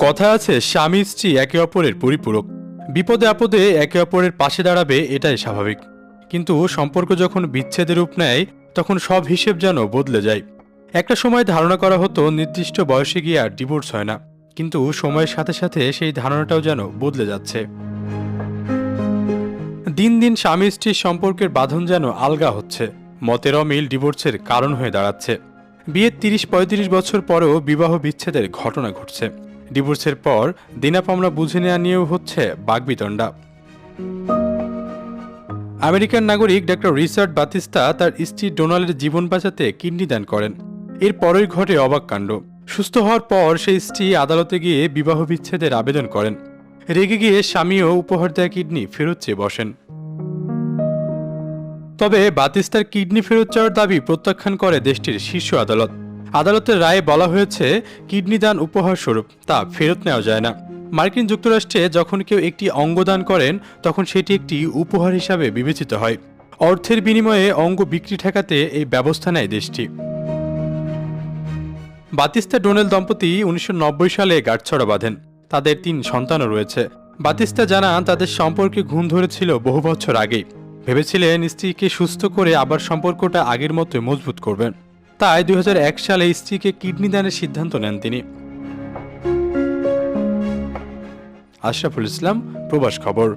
কথা আছে, স্বামী স্ত্রী একে অপরের পরিপূরক। বিপদে আপদে একে অপরের পাশে দাঁড়াবে, এটাই স্বাভাবিক। কিন্তু সম্পর্ক যখন বিচ্ছেদের রূপ নেয়, তখন সব হিসেব যেন বদলে যায়। একটা সময় ধারণা করা হতো, নির্দিষ্ট বয়সে গিয়ে আর ডিভোর্স হয় না। কিন্তু সময়ের সাথে সাথে সেই ধারণাটাও যেন বদলে যাচ্ছে। দিন দিন স্বামী স্ত্রীর সম্পর্কের বাঁধন যেন আলগা হচ্ছে। মতের অমিল ডিভোর্সের কারণ হয়ে দাঁড়াচ্ছে। বিয়ের তিরিশ পঁয়ত্রিশ বছর পরেও বিবাহ বিচ্ছেদের ঘটনা ঘটছে। ডিভোর্সের পর দিনাপামরা বুঝে নেওয়া নিয়েও হচ্ছে বাগবিতণ্ডা। আমেরিকান নাগরিক ডক্টর রিচার্ড বাতিস্তা তার স্ত্রী ডোনাল্ডের জীবন বাঁচাতে কিডনি দান করেন। এর পরই ঘটে অবাক কাণ্ড। সুস্থ হওয়ার পর সেই স্ত্রী আদালতে গিয়ে বিবাহ বিচ্ছেদের আবেদন করেন। রেগে গিয়ে স্বামীও উপহার দেয়া কিডনি ফেরত চেয়ে বসেন। তবে বাতিস্তার কিডনি ফেরত চাওয়ার দাবি প্রত্যাখ্যান করে দেশটির শীর্ষ আদালত। আদালতের রায়ে বলা হয়েছে, কিডনি দান উপহার স্বরূপ, তা ফেরত নেওয়া যায় না। মার্কিন যুক্তরাষ্ট্রে যখন কেউ একটি অঙ্গ দান করেন, তখন সেটি একটি উপহার হিসাবে বিবেচিত হয়। অর্থের বিনিময়ে অঙ্গ বিক্রি ঠেকাতে এই ব্যবস্থা নেয় দেশটি। বাতিস্তা ডোনেল দম্পতি উনিশশো নব্বই সালে গাঁটছড়া বাঁধেন। তাদের তিন সন্তানও রয়েছে। বাতিস্তা জানান তাদের সম্পর্কে ঘুম ধরেছিল বহু বছর আগেই। ভেবেছিলেন স্ত্রীকে সুস্থ করে আবার সম্পর্কটা আগের মতো মজবুত করবেন। তাই দুই হাজার এক সালে স্ত্রীকে কিডনি দানের সিদ্ধান্ত নেন তিনি। আশরাফুল ইসলাম, প্রবাস খবর।